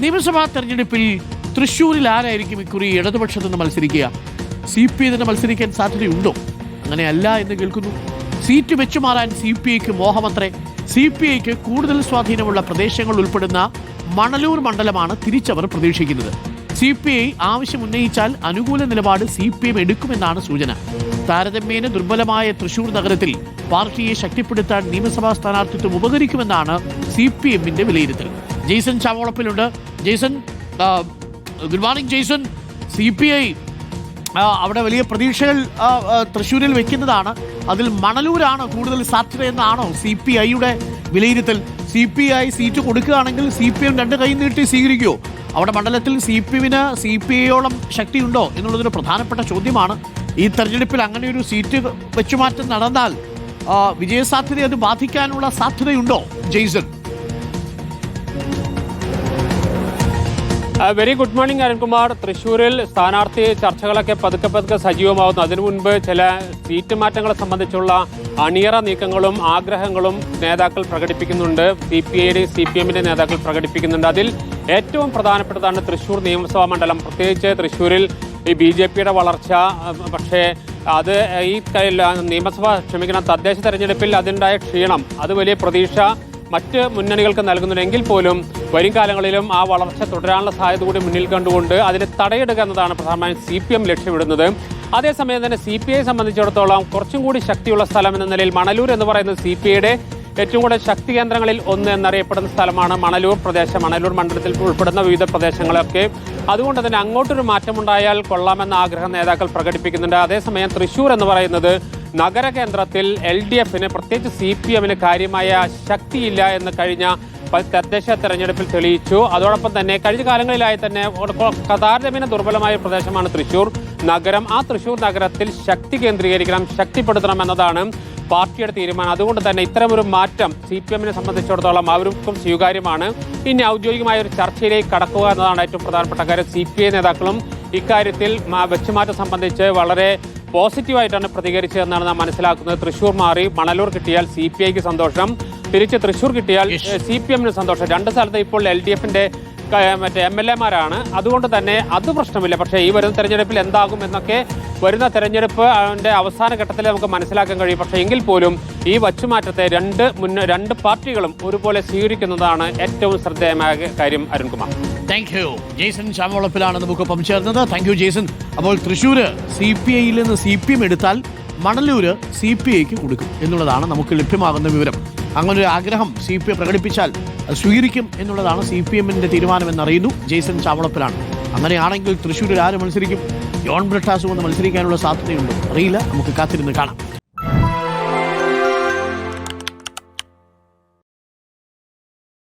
നിയമസഭാ തെരഞ്ഞെടുപ്പിൽ തൃശ്ശൂരിൽ ആരായിരിക്കും ഇക്കുറി ഇടതുപക്ഷത്ത് നിന്ന് മത്സരിക്കുക? സി പി ഐ തന്നെ മത്സരിക്കാൻ സാധ്യതയുണ്ടോ? അങ്ങനെയല്ല എന്ന് കേൾക്കുന്നു. സീറ്റ് വെച്ചു മാറാൻ സി പി ഐക്ക് മോഹമത്രേ. സി പി ഐക്ക് കൂടുതൽ സ്വാധീനമുള്ള പ്രദേശങ്ങൾ ഉൾപ്പെടുന്ന മണലൂർ മണ്ഡലമാണ് തിരിച്ചവർ പ്രതീക്ഷിക്കുന്നത്. സി പി ഐ ആവശ്യം ഉന്നയിച്ചാൽ അനുകൂല നിലപാട് സി പി എം എടുക്കുമെന്നാണ് സൂചന. താരതമ്യേന ദുർബലമായ തൃശൂർ നഗരത്തിൽ പാർട്ടിയെ ശക്തിപ്പെടുത്താൻ നിയമസഭാ സ്ഥാനാർത്ഥിത്വം ഉപകരിക്കുമെന്നാണ് സി പി എമ്മിന്റെ വിലയിരുത്തൽ. Jaison ചാവോളപ്പിലുണ്ട്. Jaison good morning Jaison. C P I അവിടെ വലിയ പ്രതീക്ഷകൾ തൃശ്ശൂരിൽ വെക്കുന്നതാണ്. അതിൽ മണലൂരാണ് കൂടുതൽ സാധ്യത എന്നാണോ സി പി ഐയുടെ വിലയിരുത്തൽ? സി പി ഐ സീറ്റ് കൊടുക്കുകയാണെങ്കിൽ സി പി എം രണ്ട് കൈ നീട്ടി സ്വീകരിക്കുമോ അവിടെ മണ്ഡലത്തിൽ സി പി എമ്മിന് സി പി ഐയോളം ശക്തിയുണ്ടോ എന്നുള്ളതൊരു പ്രധാനപ്പെട്ട ചോദ്യമാണ്. ഈ തെരഞ്ഞെടുപ്പിൽ അങ്ങനെ ഒരു സീറ്റ് വെച്ചുമാറ്റം നടന്നാൽ വിജയസാധ്യത അത് ബാധിക്കാനുള്ള സാധ്യതയുണ്ടോ Jaison? Very good morning Arunkumar. തൃശ്ശൂരിൽ സ്ഥാനാർത്ഥി ചർച്ചകളൊക്കെ പതുക്കെ പതുക്കെ സജീവമാവുന്നു. അതിനു മുൻപ് ചില സീറ്റ് മാറ്റങ്ങളെ സംബന്ധിച്ചുള്ള അണിയറ നീക്കങ്ങളും ആഗ്രഹങ്ങളും നേതാക്കൾ പ്രകടിപ്പിക്കുന്നുണ്ട്. സി പി ഐയുടെ സി പി എമ്മിന്റെ നേതാക്കൾ പ്രകടിപ്പിക്കുന്നുണ്ട്. അതിൽ ഏറ്റവും പ്രധാനപ്പെട്ടതാണ് തൃശ്ശൂർ നിയമസഭാ മണ്ഡലം. പ്രത്യേകിച്ച് തൃശ്ശൂരിൽ ഈ ബി ജെ പിയുടെ വളർച്ച പക്ഷേ അത് ഈ നിയമസഭ ക്ഷമിക്കണം തദ്ദേശ തെരഞ്ഞെടുപ്പിൽ അതിനുണ്ടായ ക്ഷീണം അത് വലിയ പ്രതീക്ഷ മറ്റ് മുന്നണികൾക്ക് നൽകുന്നുണ്ടെങ്കിൽ പോലും വരും കാലങ്ങളിലും ആ വളർച്ച തുടരാനുള്ള സാധ്യത കൂടി മുന്നിൽ കണ്ടുകൊണ്ട് അതിനെ തടയിടുക എന്നതാണ് പ്രധാനമായും സി പി എം ലക്ഷ്യമിടുന്നത്. അതേസമയം തന്നെ സി പി ഐ സംബന്ധിച്ചിടത്തോളം കുറച്ചും കൂടി ശക്തിയുള്ള സ്ഥലം എന്ന നിലയിൽ മണലൂർ എന്ന് പറയുന്ന സി പി ഐയുടെ ഏറ്റവും കൂടുതൽ ശക്തി കേന്ദ്രങ്ങളിൽ ഒന്ന് എന്നറിയപ്പെടുന്ന സ്ഥലമാണ് മണലൂർ പ്രദേശം. മണലൂർ മണ്ഡലത്തിൽ ഉൾപ്പെടുന്ന വിവിധ പ്രദേശങ്ങളൊക്കെ. അതുകൊണ്ട് തന്നെ അങ്ങോട്ടൊരു മാറ്റമുണ്ടായാൽ കൊള്ളാമെന്ന ആഗ്രഹം നേതാക്കൾ പ്രകടിപ്പിക്കുന്നുണ്ട്. അതേസമയം തൃശൂർ എന്ന് പറയുന്നത് നഗര കേന്ദ്രത്തിൽ എൽ ഡി എഫിന് പ്രത്യേകിച്ച് സി പി എമ്മിന് കാര്യമായ ശക്തിയില്ല എന്ന് കഴിഞ്ഞ തദ്ദേശ തെരഞ്ഞെടുപ്പിൽ തെളിയിച്ചു. അതോടൊപ്പം തന്നെ കഴിഞ്ഞ കാലങ്ങളിലായി തന്നെ താരതമ്യേന ദുർബലമായ പ്രദേശമാണ് തൃശൂർ. നഗരം ആ തൃശൂർ നഗരത്തിൽ ശക്തി കേന്ദ്രീകരിക്കണം ശക്തിപ്പെടുത്തണം എന്നതാണ് പാർട്ടിയുടെ തീരുമാനം. അതുകൊണ്ട് തന്നെ ഇത്തരമൊരു മാറ്റം സി പി എമ്മിനെ സംബന്ധിച്ചിടത്തോളം അവർക്കും സ്വീകാര്യമാണ്. ഇനി ഔദ്യോഗികമായ ഒരു ചർച്ചയിലേക്ക് കടക്കുക എന്നതാണ് ഏറ്റവും പ്രധാനപ്പെട്ട കാര്യം. സി പി ഐ നേതാക്കളും ഇക്കാര്യത്തിൽ വെച്ചുമാറ്റം സംബന്ധിച്ച് വളരെ പോസിറ്റീവായിട്ടാണ് പ്രതികരിച്ചതെന്നാണ് നാം മനസ്സിലാക്കുന്നത്. തൃശൂർ മാറി മണലൂർ കിട്ടിയാൽ സി പി ഐക്ക് സന്തോഷം. തിരിച്ച് തൃശൂർ കിട്ടിയാൽ സി പി എമ്മിന് സന്തോഷം. രണ്ട് സ്ഥലത്ത് ഇപ്പോൾ എൽ ഡി എഫിന്റെ മറ്റേ എം എൽ എമാരാണ്. അതുകൊണ്ട് തന്നെ അത് പ്രശ്നമില്ല. പക്ഷേ ഈ വരുന്ന തെരഞ്ഞെടുപ്പിൽ എന്താകും എന്നൊക്കെ വരുന്ന തെരഞ്ഞെടുപ്പ് അതിന്റെ അവസാന ഘട്ടത്തിൽ നമുക്ക് മനസ്സിലാക്കാൻ കഴിയും. പക്ഷേ എങ്കിൽ പോലും ഈ വച്ചുമാറ്റത്തെ രണ്ട് മുന്ന രണ്ട് പാർട്ടികളും ഒരുപോലെ സ്വീകരിക്കുന്നതാണ് ഏറ്റവും ശ്രദ്ധേയമായ കാര്യം അരുൺകുമാർ. താങ്ക് യു ജെയ്സൺ ചാമോളപ്പിലാണ് നമുക്കൊപ്പം ചേർന്നത്. താങ്ക് യു ജെയ്സൺ അപ്പോൾ തൃശ്ശൂർ സി പി ഐയിൽ നിന്ന് സി പി എം എടുത്താൽ മണലൂര് സി പി ഐക്ക് കൊടുക്കും എന്നുള്ളതാണ് നമുക്ക് ലഭ്യമാകുന്ന വിവരം. അങ്ങനെ ഒരു ആഗ്രഹം സി പി ഐ പ്രകടിപ്പിച്ചാൽ സ്വീകരിക്കും എന്നുള്ളതാണ് സി പി എമ്മിന്റെ തീരുമാനമെന്നറിയുന്നു. ജെയ്സൺ ചാവളപ്പിലാണ് അങ്ങനെയാണെങ്കിൽ തൃശ്ശൂരിൽ ആര് മത്സരിക്കും? ജോൺ ബ്രിട്ടാസ് വന്ന് മത്സരിക്കാനുള്ള സാധ്യതയുണ്ട്? അറിയില്ല. നമുക്ക് കാത്തിരുന്ന് കാണാം.